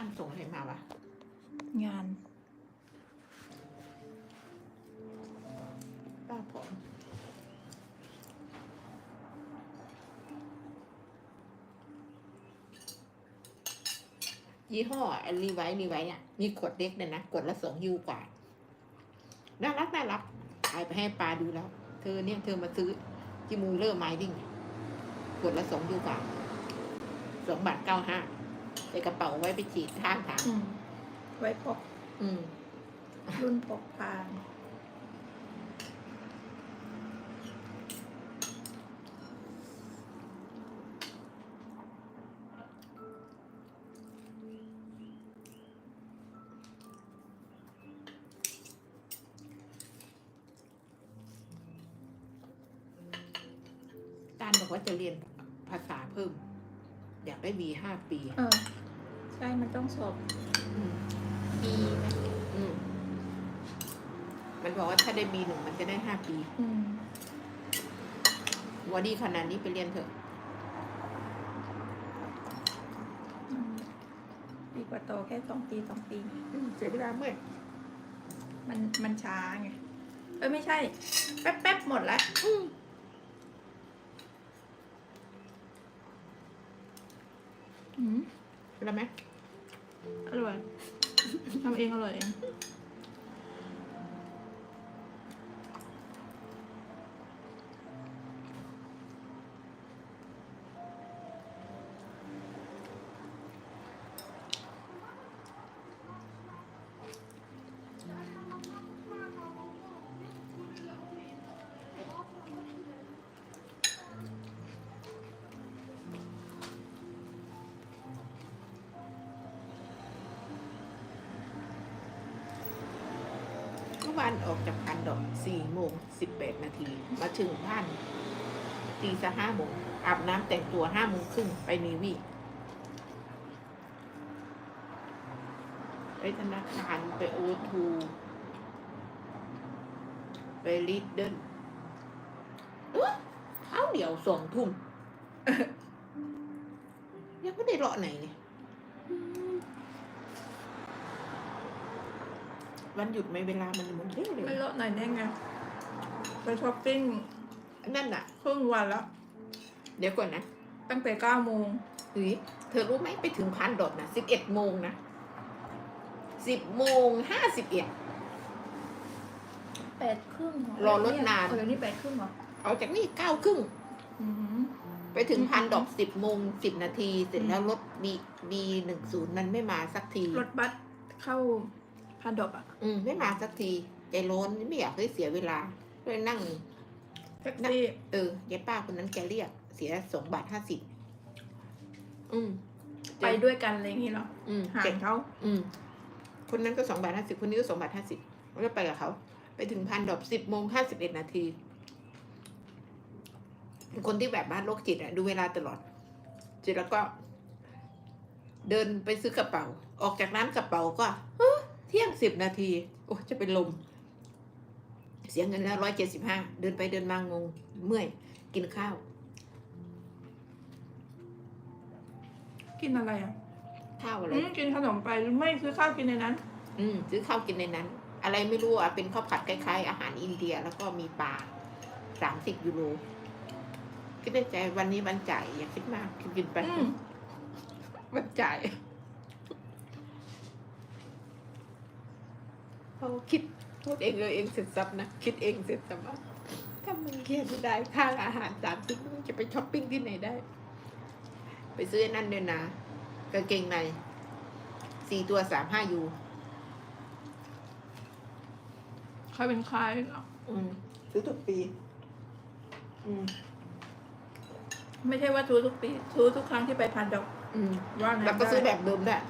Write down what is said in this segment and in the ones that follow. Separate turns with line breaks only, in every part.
บ้านส่งอะไรมาวะ
งาน
ป้าผอมยี่ห้อรีไวรีไวเนี่ยมีขวดเล็กเนี่ยนะขวดละสองยูกว่าน่ารักน่ารักขายไปให้ปลาดูแล้ว เธอเนี่ยเธอมาซื้อจิมูเลอร์ไมดิ้งขวดละสองยูกว่าสองบาทเก้าห้า ใส่กระเป๋าไว้ไปฉีดข้างทาง
อืมไว้พก
อืม
รุ่นพกพา
ตานบอกว่าจะเรียนภาษาเพิ่ม อยากได้บีห้าปี
เออใช่มันต้องสอบ
อืม
ปีไหม
อืมมันบอกว่าถ้าได้บีหนึ่งมันจะได้ห้าปี
อืม
วันดีขนาดนี้ไปเรียนเถอะ
อืมดีกว่าโตแค่สองปีสองปี
อืมเสียเวลาเมื่อย
มันมันช้าไง เอ้ยไม่ใช่ แป๊บแป๊บหมดละ
อืม
อืม
เวลาไหม
อร่อยทำเองอร่อยเอง
วานออกจากพันดอกสี่โมงสิบแปดนาที มาถึงบ้านตีซะห้าโมงอาบน้ำแต่งตัวห้าโมงครึ่งไปนีวีไปธนาคารไปโอทูไปลีดเดินเอ้อเอาเดี๋ยวสองทุ่มยังไม่ได้เลาะไหนเนี่ย วันหยุดไม่เวลามันเหมือนเร็วเลย
ไม่ลดหน่อยได้ไงไปช้อปปิ้ง
นั่นน่ะ
ครึ่งวันแล้ว
เดี๋ยวก่อนนะ
ตั้งแต่เก้าโมง
เฮ้ยเธอรู้ไหมไปถึงพันดอทนะสิบเอ็ดโมงนะสิบโมงห้าสิบเอ็ด
แปดครึ่งเห
รอรถนาน
เออนี่แปดครึ่งเหรอ
เอาจากนี่เก้าครึ่ง
อืม
ไปถึงพันดอกสิบโมงสิบนาที เสร็จแล้วรถบีบีหนึ่งศูนย์นั้นไม่มาสักที
รถบัสเข้า พันดอกอะ
อืมไม่มาสักทีใจร้อนไม่อยากให้เสียเวลาเลยนั่ง
แท็กซี่
เออยายป้าคนนั้นแกเรียก เสียสองบาทห้าสิบอืม
ไปด้วยกันอะไรอย่างงี้เหรอ
อืม
ห่า
แก
งเขา
อืม คนนั้นก็สองบาทห้าสิบคนนี้ก็สองบาทห้าสิบแล้วก็ไปกับเขา ไปถึงพันดอกสิบโมงห้าสิบเอ็ดนาทีเป็นคนที่แบบบ้านโรคจิตอะดูเวลาตลอดเสร็จแล้วก็ เดินไปซื้อกระเป๋า ออกจากร้านกระเป๋าก็เฮ้อ เที่ยงสิบนาที โอ้จะเป็นลม เสียเงินแล้วร้อยเจ็ดสิบห้าเดินไปเดินมางงเมื่อย กินข้าว
กินอะไรอะ
ข้าวอะไร
อืมกินขนมไปไม่ซื้อข้าวกินในนั้น
อืมซื้อข้าวกินในนั้น อะไรไม่รู้อะ เป็นข้าวผัดคล้ายๆ อาหารอินเดียแล้วก็มีปลาสามสิบยูโรคิดในใจวันนี้วันจ่ายอย่าคิดมากกินไป
อืม
วันจ่าย เขาคิดพูดเองเลยเองเสร็จสับนะคิดเองเสร็จสับว่าถ้ามึงเครียดไม่ได้ค่าอาหารสามสิบมึงจะไปช้อปปิ้งที่ไหนได้ ไปซื้อไอ้นั่นด้วยนะกางเกงในสี่ตัวสามห้ายู
ใครเป็นใครเหรอ
อืมซื้อทุกปี อืม
ไม่ใช่ว่าซื้อทุกปีซื้อทุกครั้งที่ไปพันดอก
อืม
ว่างั้น
แล้วก็ซื้อ
ได้
แบบเดิมด้วย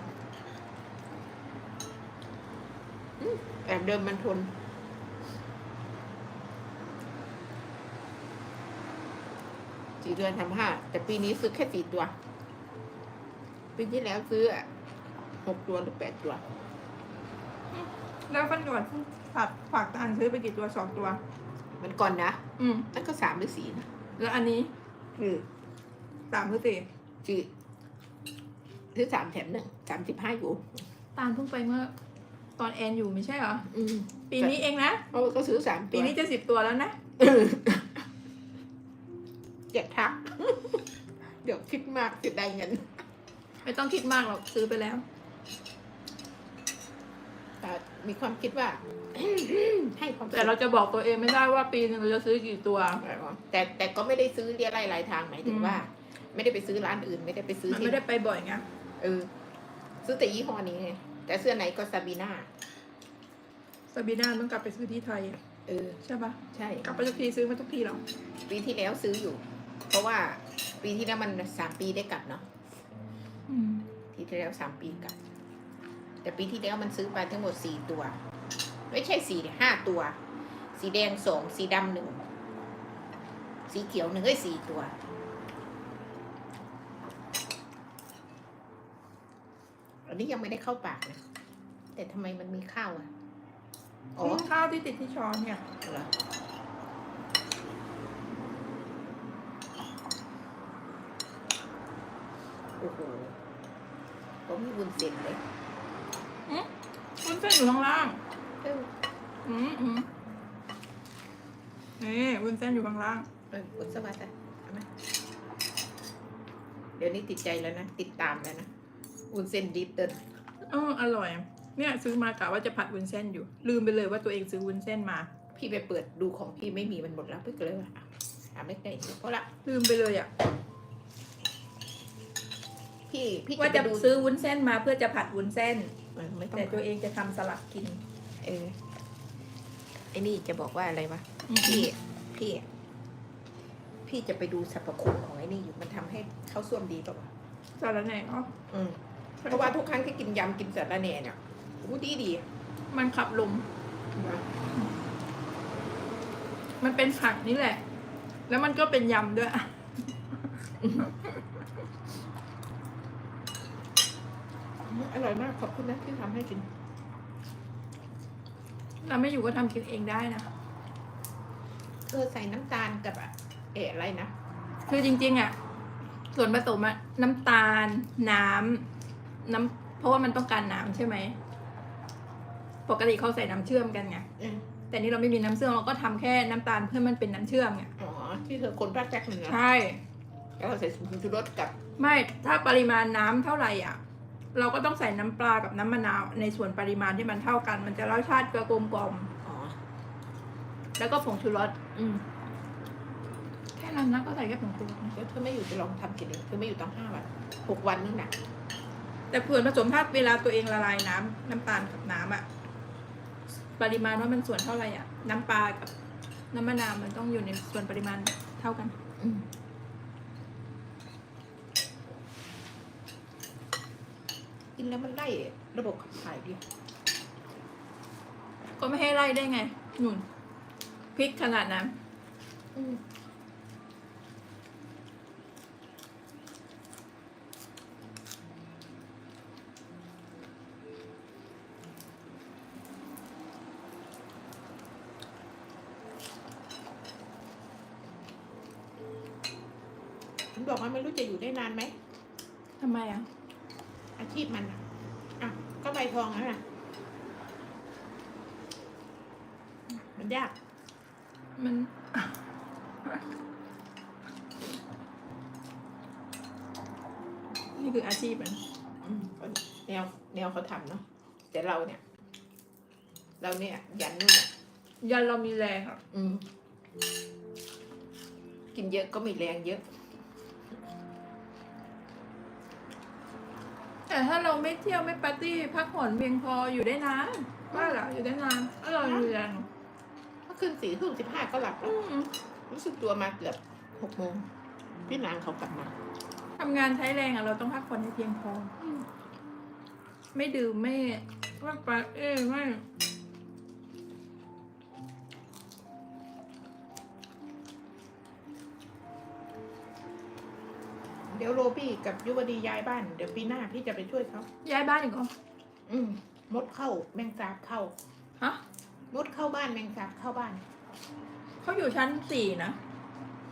อืม แบบเดิมมันทน สี่เดือนทำห้า แต่ปีนี้ซื้อแค่สี่ตัว ปีที่แล้วซื้ออะหกตัวหรือแปดตัว
แล้วพันดอกฝากฝากตังค์ซื้อไปกี่ตัวสองตัว
มันก่อนนะ
อืม
นั่นก็สามหรือสี่นะ
แล้วอันนี้
คือ
สามหรือสี่
สี่ซื้อสามแถมหนึ่งสามสิบห้าอยู่
ตาลเพิ่งไปเมื่อ ตอนแอนอยู่ไม่ใช่เหรอ
อืม
ปีนี้เองนะ
เพราะว่าก็ซื้อสามตัว
ปีนี้จะสิบตัวแล้วนะ
อย่าทัก เดี๋ยวคิดมากเสียดายเงิน
ไม่ต้องคิดมากหรอกซื้อไปแล้ว
แต่มีความคิดว่า ให้ความสุข
แต่เราจะบอกตัวเองไม่ได้ว่าปีหนึงเราจะซื้อกี่ตัว
แต่แต่ก็ไม่ได้ซื้อเรียรายรายทางหมายถึง
อืม
ว่า ไม่ได้ไปซื้อร้านอื่น ไม่ได้ไปซื้อ
มัน
ที่
ไม่ได้ไปบ่อยไง
เออ ซื้อแต่ยี่ห้อนี้ไง แต่เสื้อไหนก็ซาบีนา
ซาบีน่าต้องกลับไปซื้อที่ไทยอะ
เออ
ใช่ปะ
ใช่
กลับไปทุกทีซื้อมาทุกทีหรอ
ปีที่แล้วซื้ออยู่ เพราะว่าปีที่แล้วมันสามปีได้กลับเนาะ
อืม
ปีที่แล้วสามปีกลับ แต่ปีที่แล้วมันซื้อไปทั้งหมดสี่ตัว ไม่ใช่สี่ห้าตัว สีแดงสองสีดำหนึ่งสีเขียวหนึ่งไอ้ยสี่ตัว อันนี้ยังไม่ได้เข้าปากนะแต่ทำไมมันมีข้าวอะอ๋อ
นี่ข้าวที่ติดที่ช้อนเนี่ย
เหรอโอ้โหก็มีวุ้นเส้นเลย
วุ้นเส้นอยู่ข้างล่าง
เออ
อืมอืมนี่วุ้นเส้นอยู่ข้างล่าง
เออวุ้นสวัสดิ์อะเอามาเดี๋ยวนี้ติดใจแล้วนะ ติดตามแล้วนะ วุ้นเส้นดิบเดิน
เอออร่อย เนี่ยซื้อมากะว่าจะผัดวุ้นเส้นอยู่ ลืมไปเลยว่าตัวเองซื้อวุ้นเส้นมา
พี่ไปเปิดดูของพี่ไม่มีมันหมดแล้วพี่ก็เลยว่าอะหาไม่ได้เพราะละ
ลืมไปเลยอะ
พี่พี่
ว่า
จะ
จะ
ไปดู
ซื้อวุ้นเส้นมาเพื่อจะผัดวุ้นเส้น
เออไม่ต้อง
แต่ตัวเองจะทำสลัดกิน
เออไอ้นี่จะบอกว่าอะไรวะ
อืม
พี่พี่พี่จะไปดูสรรพคุณของไอ้นี่อยู่มันทำให้ข้าวส้วมดีป่าวะ
สลัดไหนอ๋อ
อืม เพราะว่าทุกครั้งที่กินยำกินสาระแหน่เนี่ยอู้ดีดี
มันขับลม มันเป็นผักนี่แหละ แล้วมันก็เป็นยำด้วย
อร่อยมากขอบคุณนะที่ทำให้กิน
เราไม่อยู่ก็ทำกินเองได้นะ
เออใส่น้ำตาลกับอะเอะอะไรนะ
คือจริง ๆ อะ ส่วนผสมอะน้ำตาล น้ำ น้ำเพราะว่ามันต้องการน้ำใช่ไหม ปกติเขาใส่น้ำเชื่อมกันไง
เออ
แต่นี่เราไม่มีน้ำเชื่อมเราก็ทำแค่น้ำตาลเพื่อมันเป็นน้ำเชื่อมไง
อ๋อ ที่เธอคนภาคแจ็คเหนือ
ใช่
แล้วก็ใส่ผงชูรสกับ
ไม่ถ้าปริมาณน้ำเท่าไหร่อะ เราก็ต้องใส่น้ำปลากับน้ำมะนาว ในส่วนปริมาณที่มันเท่ากัน มันจะรสชาติกลมกล่อม
อ๋อ
แล้วก็ผงชูรสอืมแค่นั้นนะก็ใส่แค่ผงชูรสนะ
แล้วเธอไม่อยู่จะลองทำกินเองเธอไม่อยู่ตั้งห้าวันหกวันนึงน่ะ
แต่ส่วนผสมถ้าเวลาตัวเองละลายน้ำน้ำตาลกับน้ำอะปริมาณว่ามันส่วนเท่าไหร่อะน้ำปลากับน้ำมะนาวมันต้องอยู่ในส่วนปริมาณเท่ากัน
อืมกินแล้วมันไล่ระบบขับถ่ายดี
ก็ไม่ให้ไล่ได้ไงหนุนพริกขนาดนั้น
บอกว่าไม่รู้จะอยู่ได้นานไหม
ทำไมอะ
อาชีพมันอะอะก็ใบทองแล้วนะมันยาก
มัน นี่คืออาชีพมัน
อืมก็แนวแนวเขาทำเนาะแต่เราเนี่ย เราเนี่ย ยันนู่นอะ
ยันเรามีแรงอะ
อืมกินเยอะก็มีแรงเยอะ
ถ้าเราไม่เที่ยวไม่ปาร์ตี้พักผ่อนเพียงพออยู่ได้นานว่าเหรออยู่ได้นานอร่อยมีแรง
ถ้าขึ้นสี่ทุ่มสิบห้าก็หลับแล้ว
อืม
รู้สึกตัวมาเกือบหกโมงพี่นางเขากลับมา
ทำงานใช้แรงอะเราต้องพักผ่อนให้เพียงพออไม่ดื่มไม่ว่าปาเอ้ยไม่
เดี๋ยวโรบี้กับยุวดีย้ายบ้าน เดี๋ยวปีหน้าพี่จะไปช่วยเขา
ย้ายบ้านอีกเหรอ
อืมมดเข้าแมงสาบเข้า
ฮะ
มดเข้าบ้านแมงสาบเข้าบ้าน
เขาอยู่ชั้นสี่นะ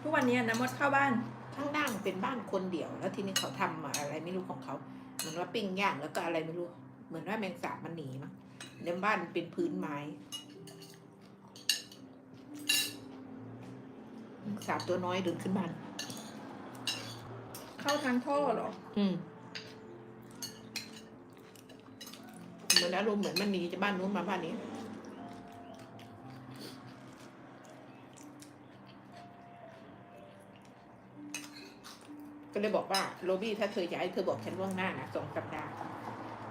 ทุกวันนี้นะมดเข้าบ้าน
ข้างล่างเป็นบ้านคนเดียว แล้วทีนี้เขาทำอะไรไม่รู้ของเขาเหมือนว่าปิ้งย่างแล้วก็อะไรไม่รู้ เหมือนว่าแมงสาบมันหนีมั้งในบ้านมันเป็นพื้นไม้แมงสาบตัวน้อยเดินขึ้นบ้าน
เข้าทางท่อเหรอ
อืมเหมือนอารมณ์เหมือนมันหนีจากบ้านนู้นมาบ้านนี้ ก็เลยบอกว่าโรบี้ถ้าเธอย้ายเธอบอกฉันล่วงหน้านะสองสัปดาห์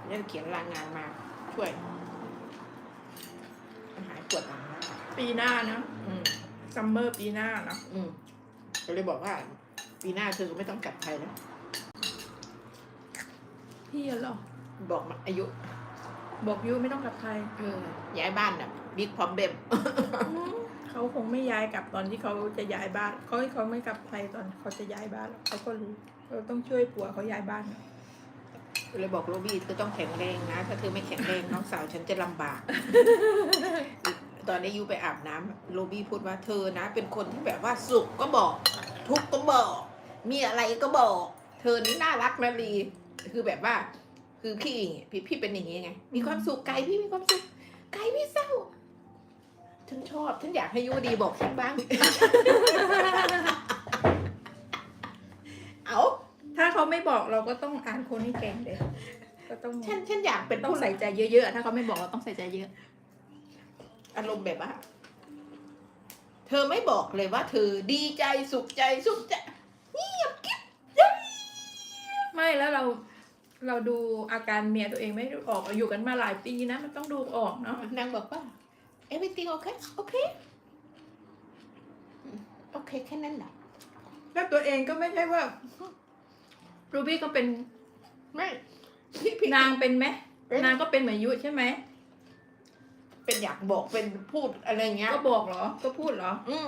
จะเขียนรางงานมา ช่วยมันหายปวดหลังแล้ว
ปีหน้านะ
อืม
ซัมเมอร์ปีหน้านะ
อืมก็เลยบอกว่า ปีหน้าเธอก็ไม่ต้องกลับไทยแล้ว
พี่อะเหรอ
บอกมาอายุ
บอกยูไม่ต้องกลับไทย
เออย้ายบ้านน่ะบิ๊กพร้อมเบม
เขาคงไม่ย้ายกลับตอนที่เขาจะย้ายบ้านเขาเขาไม่กลับไทยตอนเขาจะย้ายบ้านหรอกเขาก็รู้เราต้องช่วยผัวเขาย้ายบ้านนะ
เลยบอกโรบี้เธอต้องแข็งแรงนะ ถ้าเธอไม่แข็งแรงน้องสาวฉันจะลำบาก ตอนนี้ยูไปอาบน้ำโรบี้พูดว่าเธอนะ เป็นคนที่แบบว่าสุขก็บอก ทุกข์ก็บอก มีอะไรก็บอก เธอนี่น่ารักนะลีคือแบบว่า คือพี่พี่พี่เป็นอย่างนี้ไง มีความสุขไกลพี่มีความสุขไกลพี่เศร้า ฉันชอบ ฉันอยากให้ยูดีบอกฉันบ้าง เอา
ถ้าเขาไม่บอกเราก็ต้องอ่านคนให้เก่งเลยก็ต้อง
ฉันฉันอยากเป็น
ต้อง
ผู้
ใส่ใจเยอะๆ ถ้าเขาไม่บอกเราต้องใส่ใจเยอะ
อารมณ์แบบว่า เธอไม่บอกเลยว่า เธอดีใจสุขใจสุขใจ
ไม่แล้วเราเราดูอาการเมียตัวเองไม่ออกเราอยู่กันมาหลายปีนะมันต้องดูออกเนาะ
นางบอกว่า everything okay โอเคโอเคแค่นั้นแหละ
แล้วตัวเองก็ไม่ใช่ว่ารูบี้ก็เป็น
ไม่พี่พี่
นางเป็นไหม
เป็น
นางก็เป็นเหมือนยุใช่ไหม
เป็นอยากบอกเป็นพูดอะไรเงี้ย
ก็บอกเหรอ ก็พูดเหรอ
อืม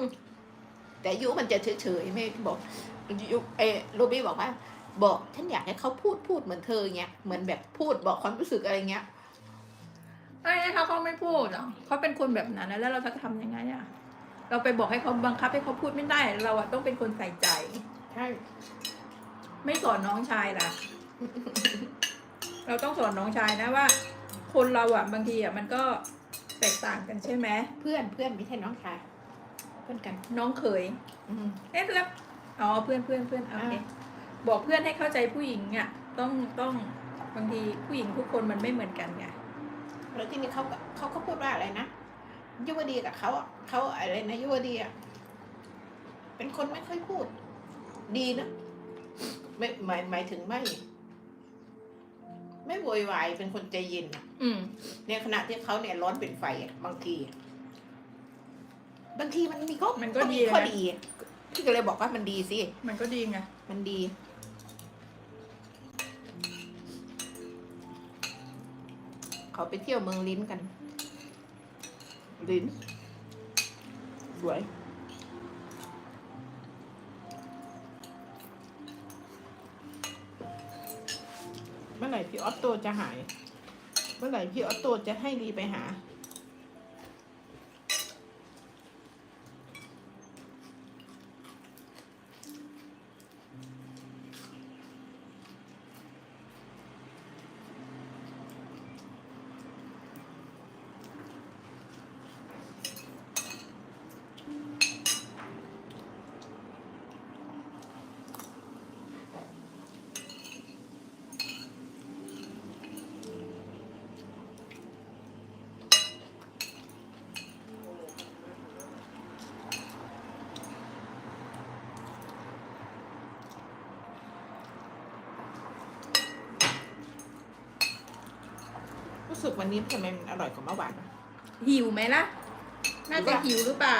แต่ยุมันจะเฉยๆไม่บอกยุเออโรบี้บอกว่า บอกฉันอยากให้เขาพูดพูดเหมือนเธอเงี้ยเหมือนแบบพูดบอกความรู้สึกอะไรเงี้ย
ไอ้ถ้าเขาไม่พูดอะเขาเป็นคนแบบนั้นนะแล้วเราจะทำยังไงอะเราไปบอกให้เขาบังคับให้เขาพูดไม่ได้เราอะต้องเป็นคนใส่ใจ
ใช่
ไม่สอนน้องชายล่ะ เราต้องสอนน้องชายนะว่า คนเราอะบางทีอะมันก็แตกต่างกันใช่ไหม
เพื่อนเพื่อนไม่ใช่น้องชายเพื่อนกัน
น้องเขย
อืม
เอ๊ะแล้วอ๋อเพื่อนเพื่อนเพื่อนโอเค
อ่า
บอกเพื่อนให้เข้าใจผู้หญิงอะต้องต้องบางทีผู้หญิงทุกคนมันไม่เหมือนกันไง
แล้วที่นี่เขาก็เขาก็พูดว่าอะไรนะยุวดีกับเขาอะเขาอะไรนะยุวดีอะเป็นคนไม่ค่อยพูด ดีนะไม่หมายหมายถึงไม่ไม่โวยวายเป็นคนใจเย็นอะ
อืม
ในขณะที่เขาเนี่ยร้อนเป็นไฟอะบางทีอะบางทีมันมีก็
มันก็ดี
มีข้อ
นะ
ดีพี่ก็เลยบอกว่ามันดีสิ
มันก็ดีไง
มันดี เขาไปเที่ยวเมืองลิ้นกัน ลิ้น สวย เมื่อไหร่พี่ออตโตจะหาย เมื่อไหร่พี่ออตโตจะให้รีไปหา รู้สึกวันนี้ทำไมมันอร่อยกว่าเมื่อวานวะ
หิวไหมล่ะ น่าจะหิวหรือเปล่า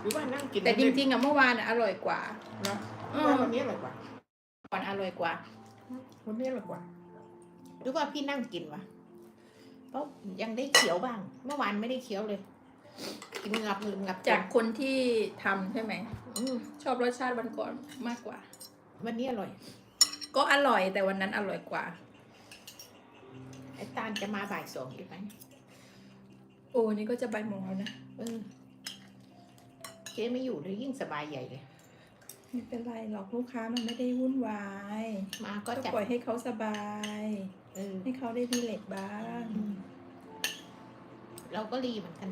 หรือว่านั่งกิน
แต่จริงๆอะเมื่อวานอะอร่อยกว่า
ๆเนาะ
เออ
ว่าวันนี้อร่อยกว่า
ก่อนอร่อยกว่า
วันนี้อร่อยกว่า หรือว่าพี่นั่งกินวะเพราะยังได้เคี้ยวบ้าง เมื่อวานไม่ได้เคี้ยวเลย กินงับงับงับ
จากคนที่ทำใช่ไหม
อืม
ชอบรสชาติวันก่อนมากกว่า
วันนี้อร่อย
ก็อร่อยแต่วันนั้นอร่อยกว่า
ไอ้ตาลจะมาบ่ายสองอีกไหม
โอ้นี่ก็จะใบายโมงแล้วนะ
เออเจ๊ไม่อยู่เลยยิ่งสบายใหญ่เลย
ไม่เป็นไรหรอกลูกค้ามันไม่ได้วุ่นวาย
มาก็
ก็
จัด
ปล่อยให้เขาสบาย
เออ
ให้เขาได้รีเลกซ์บ้าง
อืมเราก็รีเหมือนกัน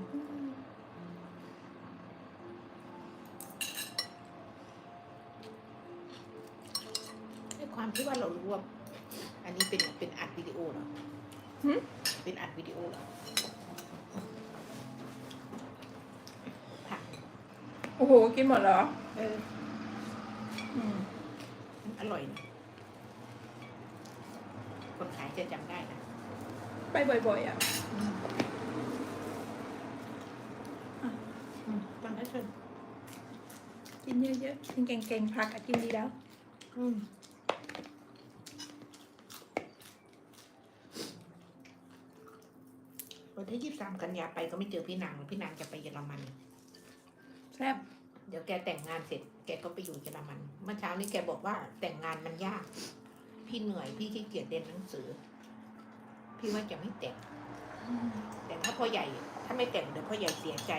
ด้วยความที่ว่าเรารู้ว่าอันนี้เป็นเป็นอัดวิดีโอเหรอ
หึ
เป็นอัดวิดีโอเหรอผัก
โอ้โห กินหมดเหรอ
เออ
อืม
มันอร่อยนะคนขายจะจำได้นะ
ไปบ่อยๆอะ
อืมอืมตอนนั้นเชิญ
กินเยอะๆกินเก่งๆผักอะกินดีแล้ว
อืม วันที่ยี่สามกันยาไปก็ไม่เจอพี่นางหรอกพี่นางจะไปเยอรมัน
แซ่บ
เดี๋ยวแกแต่งงานเสร็จ แกก็ไปอยู่เยอรมันเมื่อเช้านี้แกบอกว่าแต่งงานมันยาก พี่เหนื่อยพี่ขี้เกียจเรียนหนังสือ พี่ว่าจะไม่แต่งแต่ถ้าพ่อใหญ่ ถ้าไม่แต่งเดี๋ยวพ่อใหญ่เสียใจ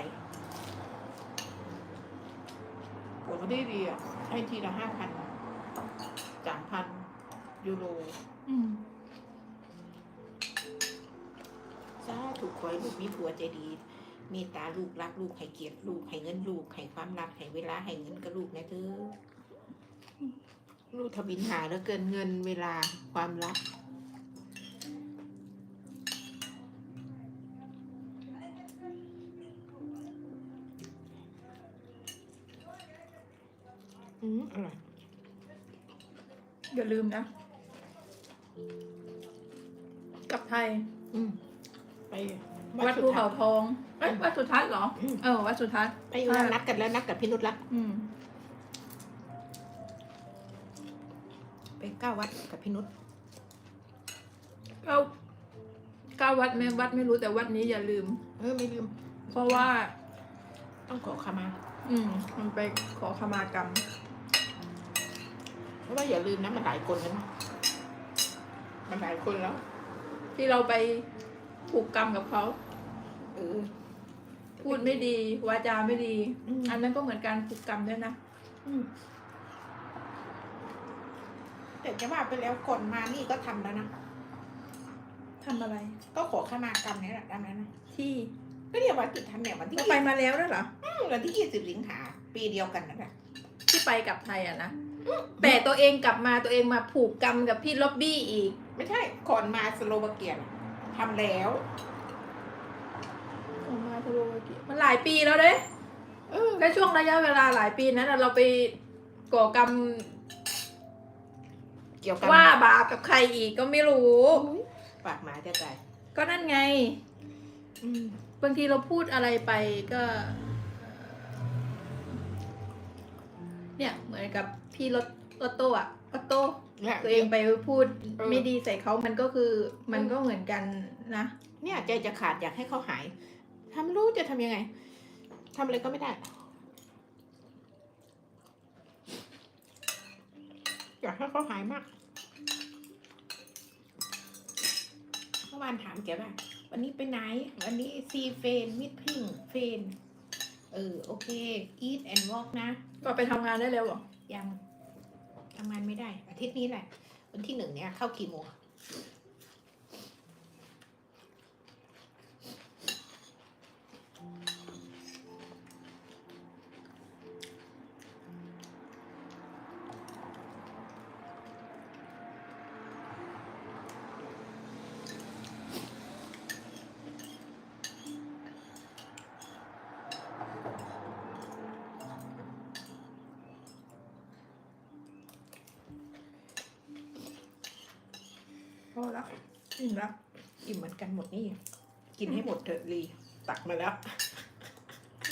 ผมก็ได้ดีอะให้ทีละห้าพันสามพันยูโร
อืม
สาถูกคอยลูกมีผัวใจดีมีตาลูกรักลูกให้เกียรติลูกให้เงินลูกให้ความรักให้เวลาให้เงินกับลูกนะเธอลูกทวินหาแล้วเกินเงินเวลาความรักอืมอร่อย
อย่าลืมนะกลับไทย
อืมไป
วัดภูเขาทองเอ้ยวัดสุทัศน์เหรอ
อืม
เออ วัดสุทัศน์
ไปวันนัดกันแล้วนัดกับพี่นุชละ
อืม
ไปเก้าวัดกับพี่นุช
เก้าเก้าวัดไหมวัดไม่รู้แต่วัดนี้อย่าลืม
เออไม่ลืม
เพราะว่า
ต้องขอขมา
อืม มันไปขอขมากรรม
เพราะว่าอย่าลืมนะมันหลายคนแล้วนะมันหลายคนแล้ว
ที่เราไป ผูกกรรมกับเขา
เออ
พูดไม่ดีวาจาไม่ดี
อืม
อันนั้นก็เหมือนการผูกกรรมด้วยนะ
อืมแต่จะว่าไปแล้วก่อนมานี่ก็ทำแล้วนะ
ทำอะไร
ก็ขอขมากรรมนี่แหละตามนั้นนะ
ที่
ก็เรียกว่าจุดทำเนี่ยวันที่
ก็ไปมาแล้วด้วยเหรอ
อืมวันที่ยี่สิบสิงหาปีเดียวกันนั่นแหละ
ที่ไปกับไทยอะนะแต่ตัวเองกลับมาตัวเองมาผูกกรรมกับพี่ล็อบบี้อีก
ไม่ใช่ก่อนมาสโลวาเกียน่ะ ทำแล้ว
ออกมาสโลวาเกียมันหลายปีแล้วเด้
เออ
และช่วงระยะเวลาหลายปีนั้นน่ะเราไปก่อกรรม
เกี่ยวกับ
ว่าบาปกับใครอีกก็ไม่รู้
อุ๊ยปากหมาจะตาย
ก็นั่นไง
อืม
บางทีเราพูดอะไรไปก็เนี่ยเหมือนกับพี่รถรถโต้อะรถโต้
เนี่ย
ตัวเองไปพูด
เออ
ไม่ดีใส่เขามันก็คือมันก็เหมือนกันนะ
เนี่ยใจจะขาดอยากให้เขาหายทำไม่รู้จะทำยังไงทำอะไรก็ไม่ได้อยากให้เขาหายมากเมื่อวานถามแกว่า วันนี้ไปไหน วันนี้ซีเฟนมิดพิงเฟนเออ โอเค eat and walk นะ
ก็ไปทำงานได้แล้วเหรอ
ยัง ทำงานไม่ได้ อาทิตย์นี้แหละ วันที่หนึ่งเนี่ยเข้ากี่โมง กินให้หมดเถอะลีตักมาแล้ว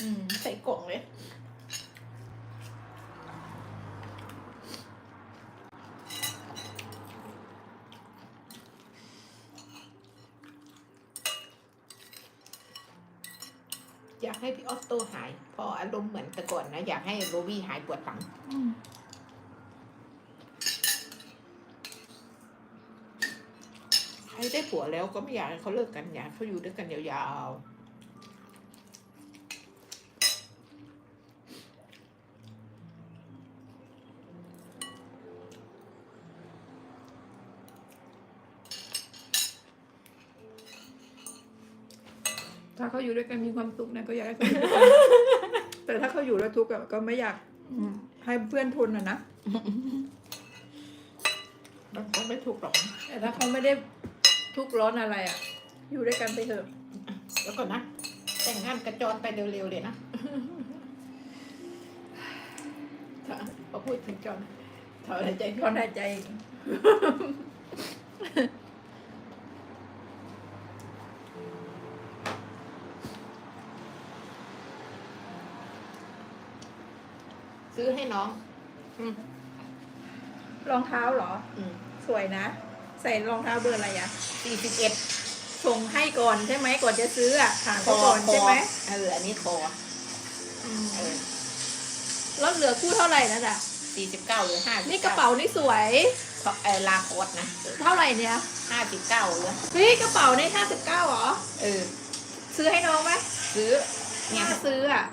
อืม
ใส่กล่องเลยอยากให้พี่ออสโตหาย พออารมณ์เหมือนแต่ก่อนนะ อยากให้โรบี้หายปวดหลัง ได้ผัวแล้วก็ไม่อยากให้เขาเลิกกันอยากเขาอยู่ด้วยกันยาวๆ
ถ้าเขาอยู่ด้วยกันมีความสุขนะก็อยากให้เขาอยู่ด้วยกันแต่ถ้าเขาอยู่แล้วทุกข์ก็ไม่อยากให้เพื่อนทนอะนะ ๆ
มันไม่ถูกหรอก
แต่ถ้าเขาไม่ได้ ทุกข์ร้อนอะไรอะอยู่ด้วยกันไปเถอะ
แล้วก่อนนะ แต่งงานกระจรไปเร็วๆเลยนะถ้าพอพูดถึงจอนถอนหายใจ
ถอนหายใจ
ซื้อให้น้องอืม
รองเท้าเหรอ
อืม
สวยนะ ใส่รองเท้าเบอร์อะไรอะ
สี่สิบเอ็ด
ส่งให้ก่อนใช่ไหมก่อนจะซื้ออะถามเขาก่อนใช่ไหม
เอออันนี้คอ
อืม
เออ
แล้วเหลือคู่เท่าไหร่นะจ๊ะ
สี่สิบเก้าหรือห้า
นี่
นี่
กระเป๋านี่สวย
เออลาโคตนะ
เท่าไหร่เนี่ย
ห้าสิบเก้าหรือ
เฮ้ยกระเป๋าในห้าสิบเก้าเหรอ
เออ
ซื้อให้น้องไหม
ซื้อเนี่ย
ถ้าซื้ออะ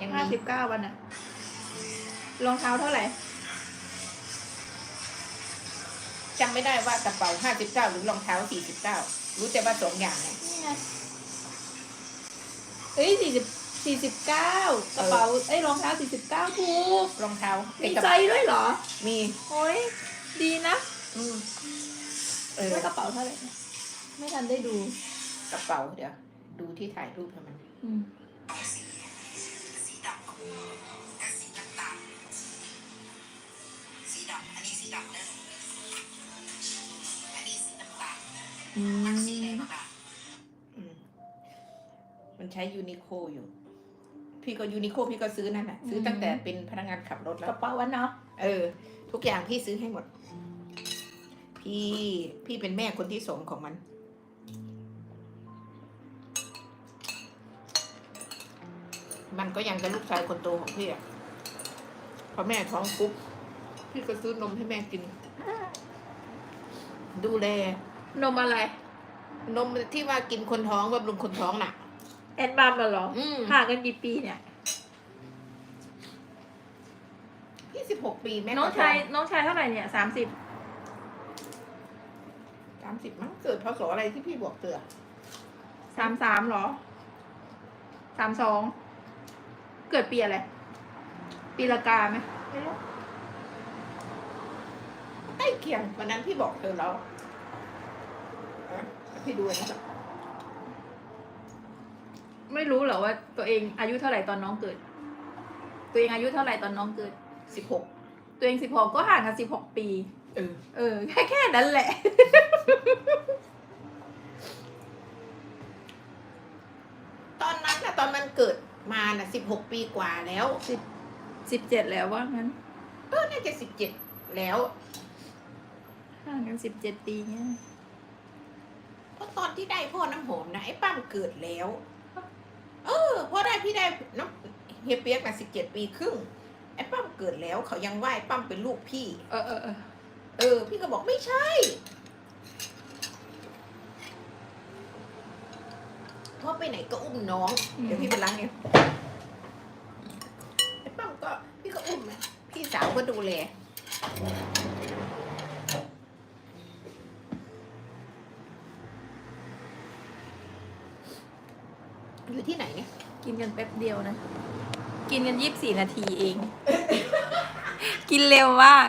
ยัง
ห้า
มี
สิบเก้าวันน่ะรองเท้าเท่าไหร่
จำไม่ได้ว่ากระเป๋าห้าสิบเก้าหรือรองเท้าสี่สิบเก้ารู้แต่ว่าสองอย่างเนี่ย
นี่ไงเอ้ยสี่สิบสี่สิบเก้ากระเป๋าเอ้ยรองเท้าสี่สิบเก้าถูก
รองเท้า
มี
กระ
ใจ
เป๋า
ด้วยเหรอ
มี
โอ้ยดีนะ
อืมเออ
ว่ากระเป๋าเท่าไหร่นะไม่ทันได้ดู
กระเป๋าเดี๋ยว ดูที่ถ่ายรูปให้มัน
อืม อื
มันสีอะไร
ม
บ้างอะ
อืมมันใช้ยูนิโคอยู่ พี่ก็ยูนิโคพี่ก็ซื้อนั่นแหละซื้อตั้งแต่เป็นพนักงานขับรถ
ก
แล้ว
ระเป๋าวันเนาะ
เออ ทุกอย่างพี่ซื้อให้หมด พี่พี่เป็นแม่คนที่สองของมันมันก็ยังกับลูกชายคนโตของพี่อะพอแม่ท้องปุ๊บ พี่ก็ซื้อนมให้แม่กิน ดูแล
นมอะไร
นมที่ว่ากินคนท้องบำรุงคนท้องน่ะ
แอนบัมมาเหรอ
อืม
ห่างกันกี่ปีเนี่ย
พี่สิบหกปีแม่
น้องชายน้องชายเท่าไหร่เนี่ยสามสิบ
สามสิบมั้งเกิดพศอะไรที่พี่บอกเตือ
สามสามเหรอสามสองเกิดปีอะไร ปีละกาไหมไม่รู้
ใกล้เคียงวันนั้นพี่บอกเธอแล้ว อะพี่ดูอันนี้ก่อน
ไม่รู้เหรอว่าตัวเองอายุเท่าไหร่ตอนน้องเกิด ตัวเองอายุเท่าไหร่ตอนน้องเกิด
สิบหก
ตัวเองสิบหกก็ห่างกันสิบหกปี
เออ
เออ แค่แค่นั้นแหละ
ตอนนั้นนะตอนมันเกิดมาน่ะสิบหกปีกว่าแล้ว
สิบสิบเจ็ดแล้วว่างั้น
เออน่าจะสิบเจ็ดแล้ว
ห่างกันสิบเจ็ดปีเนี่ย
เพราะ ตอนที่ได้พ่อน้ำหอมนะไอ้ปั้มเกิดแล้ว เออพอได้พี่ได้น้ำเฮียเปียกนะสิบเจ็ดปีครึ่งไอ้ปั้มเกิดแล้วเขายังไหว้ปั้มเป็นลูกพี่
เออเออเออ
เออ พี่ก็บอกไม่ใช่ พ่อไปไหนก็อุ้มน้อง เดี๋ยวพี่ไปล้างเนี่ยไอ้ปั้มก็พี่ก็อุ้มนะพี่สาวก็ดูแล อยู่ที่ไหนเนี่ย
กิ นกันแป๊บเดียวนะ กินกันยี่สิบสี่นาทีเอง กินเร็วมาก